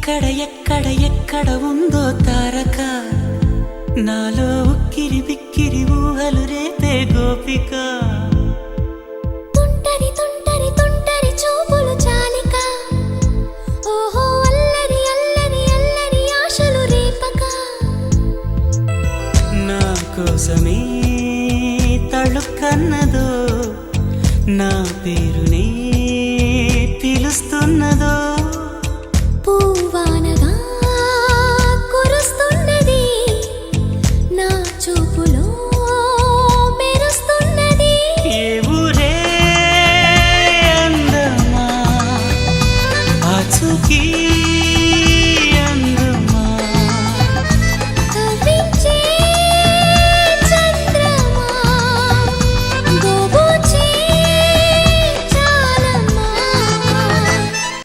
ఎక్కడ ఎక్కడ ఎక్కడ ఉందో తారక? నాలో ఉక్కిరి బిక్కిరి ఊహలు రేపే గోపిక. తుంటరి తుంటరి తుంటరి చూపులు చాలిక. ఓహో అల్లరి అల్లరి అల్లరి ఆశలు రేపక. నా కోసమే తళుక్కన్నదో నా పేరునే to keep